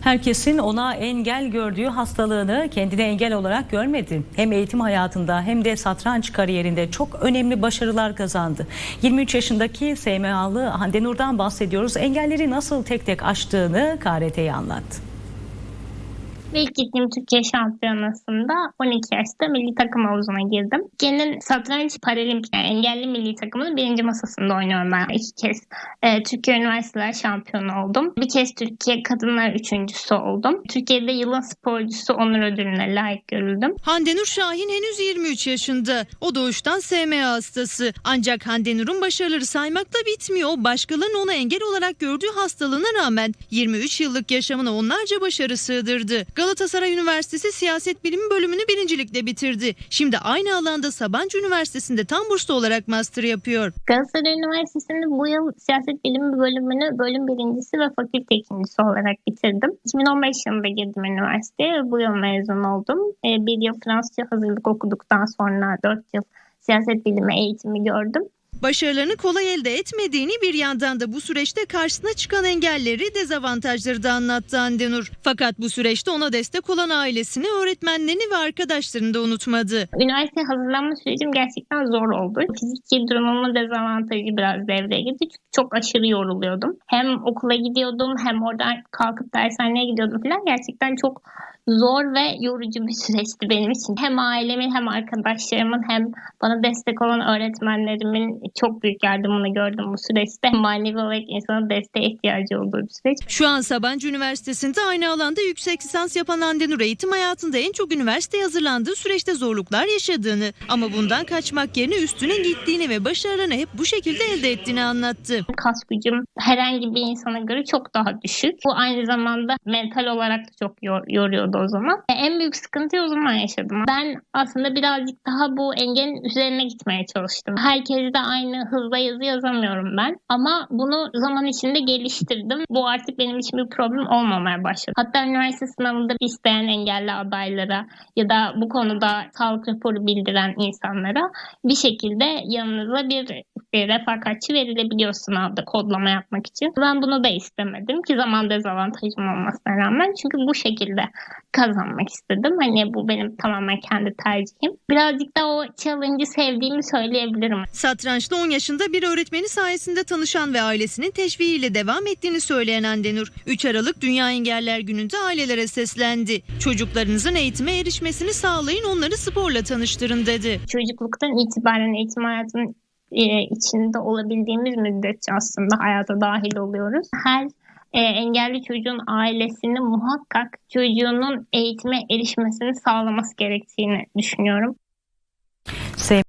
Herkesin ona engel gördüğü hastalığını kendine engel olarak görmedi. Hem eğitim hayatında hem de satranç kariyerinde çok önemli başarılar kazandı. 23 yaşındaki SMA'lı Hande Nur'dan bahsediyoruz. Engelleri nasıl tek tek aştığını KRT'ye anlattı. Ve ilk gittiğim Türkiye şampiyonasında 12 yaşta milli takım havuzuna girdim. Türkiye'nin satranç paralimpi yani engelli milli takımının birinci masasında oynuyorum ben. İki kez e, Türkiye Üniversiteler şampiyonu oldum. Bir kez Türkiye kadınlar üçüncüsü oldum. Türkiye'de yılın sporcusu onur ödülüne layık görüldüm. Hande Nur Şahin henüz 23 yaşında. O doğuştan SMA hastası. Ancak Hande Nur'un başarıları saymakla bitmiyor. Başkalarının ona engel olarak gördüğü hastalığına rağmen 23 yıllık yaşamına onlarca başarı sığdırdı. Galatasaray Üniversitesi Siyaset Bilimi bölümünü birincilikle bitirdi. Şimdi aynı alanda Sabancı Üniversitesi'nde tam burslu olarak master yapıyor. Galatasaray Üniversitesi'nde bu yıl siyaset bilimi bölümünü bölüm birincisi ve fakülte ikincisi olarak bitirdim. 2015 yılında girdim üniversiteye ve bu yıl mezun oldum. Ee, Bir yıl Fransızca hazırlık okuduktan sonra 4 yıl siyaset bilimi eğitimi gördüm. Başarılarını kolay elde etmediğini bir yandan da bu süreçte karşısına çıkan engelleri, dezavantajları da anlattı Hande Nur. Fakat bu süreçte ona destek olan ailesini, öğretmenlerini ve arkadaşlarını da unutmadı. Üniversite hazırlanma sürecim gerçekten zor oldu. Fiziki durumumun dezavantajı biraz devreye girdi. Çünkü çok aşırı yoruluyordum. Hem okula gidiyordum hem oradan kalkıp dershaneye gidiyordum falan. Gerçekten çok zor ve yorucu bir süreçti benim için. Hem ailemin hem arkadaşlarımın hem bana destek olan öğretmenlerimin çok büyük yardımını gördüm bu süreçte. Manevi olarak insanın desteğe ihtiyacı olduğu bir süreç. Şu an Sabancı Üniversitesi'nde aynı alanda yüksek lisans yapan Hande Nur eğitim hayatında en çok üniversiteye hazırlandığı süreçte zorluklar yaşadığını ama bundan kaçmak yerine üstüne gittiğini ve başarılarını hep bu şekilde elde ettiğini anlattı. kas gücüm herhangi bir insana göre çok daha düşük. Bu aynı zamanda mental olarak da çok yor- yoruyordu o zaman. E, En büyük sıkıntıyı o zaman yaşadım. Ben aslında birazcık daha bu engelin üzerine gitmeye çalıştım. Herkes de aynı hızla yazı yazamıyorum ben. Ama bunu zaman içinde geliştirdim. Bu artık benim için bir problem olmamaya başladı. Hatta üniversite sınavında isteyen engelli adaylara ya da bu konuda sağlık raporu bildiren insanlara bir şekilde yanınıza bir bir refakatçi verilebiliyor sınavda kodlama yapmak için. Ben bunu da istemedim ki zaman dezavantajım olmasına rağmen. Çünkü bu şekilde kazanmak istedim. Hani bu benim tamamen kendi tercihim. Birazcık da o challenge'ı sevdiğimi söyleyebilirim. Satrançta 10 yaşında bir öğretmeni sayesinde tanışan ve ailesinin teşviğiyle devam ettiğini söyleyen Hande Nur, 3 Aralık Dünya Engeller Günü'nde ailelere seslendi. Çocuklarınızın eğitime erişmesini sağlayın, onları sporla tanıştırın dedi. Çocukluktan itibaren eğitim hayatının e, içinde olabildiğimiz müddetçe aslında hayata dahil oluyoruz. Her e, engelli çocuğun ailesini muhakkak çocuğunun eğitime erişmesini sağlaması gerektiğini düşünüyorum. Sevim.